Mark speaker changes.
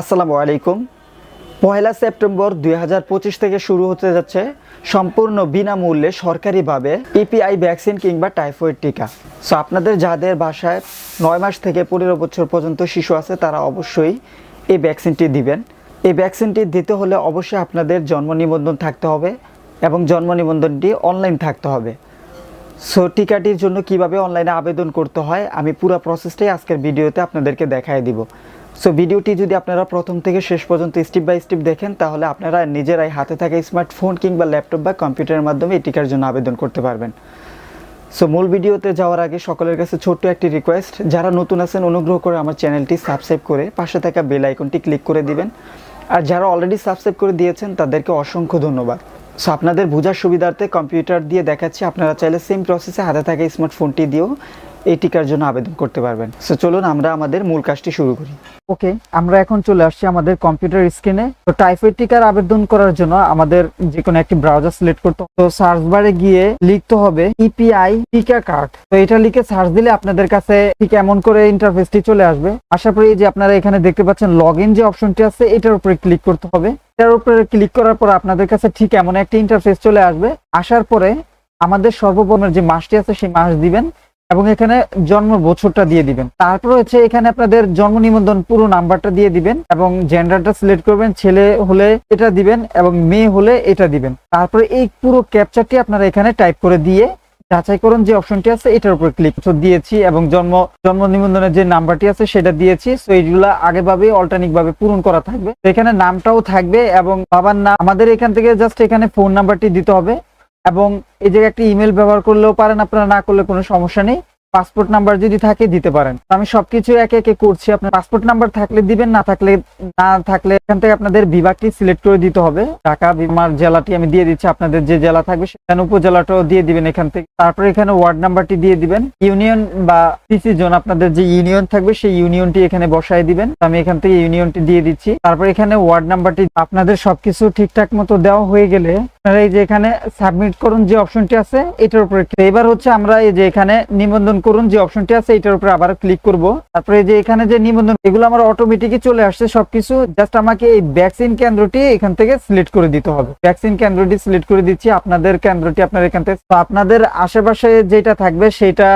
Speaker 1: আসসালামু আলাইকুম। পয়লা সেপ্টেম্বর দুই হাজার পঁচিশ থেকে শুরু হতে যাচ্ছে সম্পূর্ণ বিনামূল্যে সরকারিভাবে ইপিআই ভ্যাকসিন কিংবা টাইফয়েড টিকা। সো আপনাদের যাদের বাসায় নয় মাস থেকে পনেরো বছর পর্যন্ত শিশু আছে, তারা অবশ্যই এই ভ্যাকসিনটি দিবেন। এই ভ্যাকসিনটি দিতে হলে অবশ্যই আপনাদের জন্ম নিবন্ধন থাকতে হবে এবং জন্ম নিবন্ধনটি অনলাইন থাকতে হবে। সো টিকাটির জন্য কীভাবে অনলাইনে আবেদন করতে হয়, আমি পুরো প্রসেসটাই আজকের ভিডিওতে আপনাদেরকে দেখায় দিব। সো ভিডিওটি যদি আপনারা প্রথম থেকে শেষ পর্যন্ত স্টেপ বাই স্টেপ দেখেন, তাহলে আপনারা নিজেরাই হাতে থাকা স্মার্টফোন কিংবা ল্যাপটপ বা কম্পিউটারের মাধ্যমে এই টিকার জন্য আবেদন করতে পারবেন। সো মূল ভিডিওতে যাওয়ার আগে সকলের কাছে ছোট্ট একটি রিকোয়েস্ট যারা নতুন আছেন, অনুগ্রহ করে আমার চ্যানেলটি সাবস্ক্রাইব করে পাশে থাকা বেল আইকনটি ক্লিক করে দিবেন। আর যারা অলরেডি সাবস্ক্রাইব করে দিয়েছেন, তাদেরকে অসংখ্য ধন্যবাদ। সো আপনাদের বোঝার সুবিধার্থে কম্পিউটার দিয়ে দেখাচ্ছি। আপনারা চাইলে সেম প্রসেসে হাতে থাকা স্মার্টফোনটি দিয়েও এই টিকার জন্য আবেদন করতে পারবেন। সো চলুন আমরা আমাদের মূল কাজটি শুরু করি। ওকে আমরা এখন চলে আসছি আমাদের কম্পিউটার স্ক্রিনে তো টাইফয়েড টিকার আবেদন করার জন্য আমাদের যে কোনো একটি ব্রাউজার সিলেক্ট করতে তো সার্চ বারে গিয়ে লিখতে হবে ইপিআই টিকা কার্ড তো এটা লিখে সার্চ দিলে আপনাদের কাছে ঠিক এমন করে ইন্টারফেসটি চলে আসবে। আশা করি যে আপনারা এখানে দেখতে পাচ্ছেন লগ যে অপশনটি আছে, এটার উপরে ক্লিক করতে হবে। এটার উপরে ক্লিক করার পর আপনাদের কাছে ঠিক এমন একটা ইন্টারফেস চলে আসবে। আসার পরে আমাদের সর্বপ্রথমের যে মাসটি আছে, সেই মাস দিবেন। এবং এখানে জন্ম বছরটা দিয়ে দিবেন। তারপর হচ্ছে এখানে আপনাদের জন্ম নিবন্ধন পুরো নাম্বারটা দিয়ে দিবেন এবং জেন্ডারটা সিলেক্ট করবেন, ছেলে হলে এটা দিবেন এবং মেয়ে হলে এটা দিবেন। তারপরে এই পুরো ক্যাপচারটি আপনারা এখানে টাইপ করে দিয়ে যাচাই করুন যে অপশনটি আছে, এটার উপর ক্লিক দিয়েছি এবং জন্ম জন্ম নিবন্ধনের যে নাম্বারটি আছে, সেটা দিয়েছি। তো এইগুলা আগেভাবে অল্টারনিক ভাবে পূরণ করা থাকবে। এখানে নামটাও থাকবে এবং বাবার নাম, আমাদের এখান থেকে জাস্ট এখানে ফোন নাম্বারটি দিতে হবে। এবং এই জায়গায় একটা ইমেল ব্যবহার করলেও পারেন আপনারা না করলে কোনো সমস্যা নেই। পাসপোর্ট নাম্বার যদি থাকে দিতে পারেন। আমি সবকিছু একে একে করছি। আপনার পাসপোর্ট নাম্বার থাকলে দিবেন, না থাকলে না থাকলে এখান থেকে আপনাদের বিভাগটি সিলেক্ট করে দিতে হবে। ঢাকা, বিমার জেলাটি আমি দিয়ে দিচ্ছি, আপনাদের যে জেলা থাকবে সেখানে উপজেলাটাও দিয়ে দিবেন এখান থেকে। তারপরে এখানে ওয়ার্ড নাম্বারটি দিয়ে দিবেন। ইউনিয়ন বা পিসি জোন, আপনাদের যে ইউনিয়ন থাকবে সেই ইউনিয়নটি এখানে বসায় দিবেন। আমি এখান থেকে ইউনিয়নটি দিয়ে দিচ্ছি। তারপর এখানে ওয়ার্ড নাম্বারটি আপনাদের সবকিছু ঠিকঠাক মতো দেওয়া হয়ে গেলে আপনারা এই যে এখানে সাবমিট করুন যে অপশনটি আছে, এটার উপরে এবার হচ্ছে আমরা এই যে এখানে নিবন্ধন করুন যে অপশনটি আছে, এটার উপরে আবার ক্লিক করব। তারপরে যে এখানে যে নিবন্ধন, এগুলো আমার অটোমেটিকই চলে আসছে, সবকিছু জাস্ট আমাকে এই ভ্যাকসিন কেন্দ্রটি এখান থেকে সিলেক্ট করে দিতে হবে। ভ্যাকসিন কেন্দ্রটি সিলেক্ট করে দিচ্ছি, আপনাদের কেন্দ্রটি আপনার এখান থেকে। তো আপনাদের আশেপাশে যেটা থাকবে, সেটা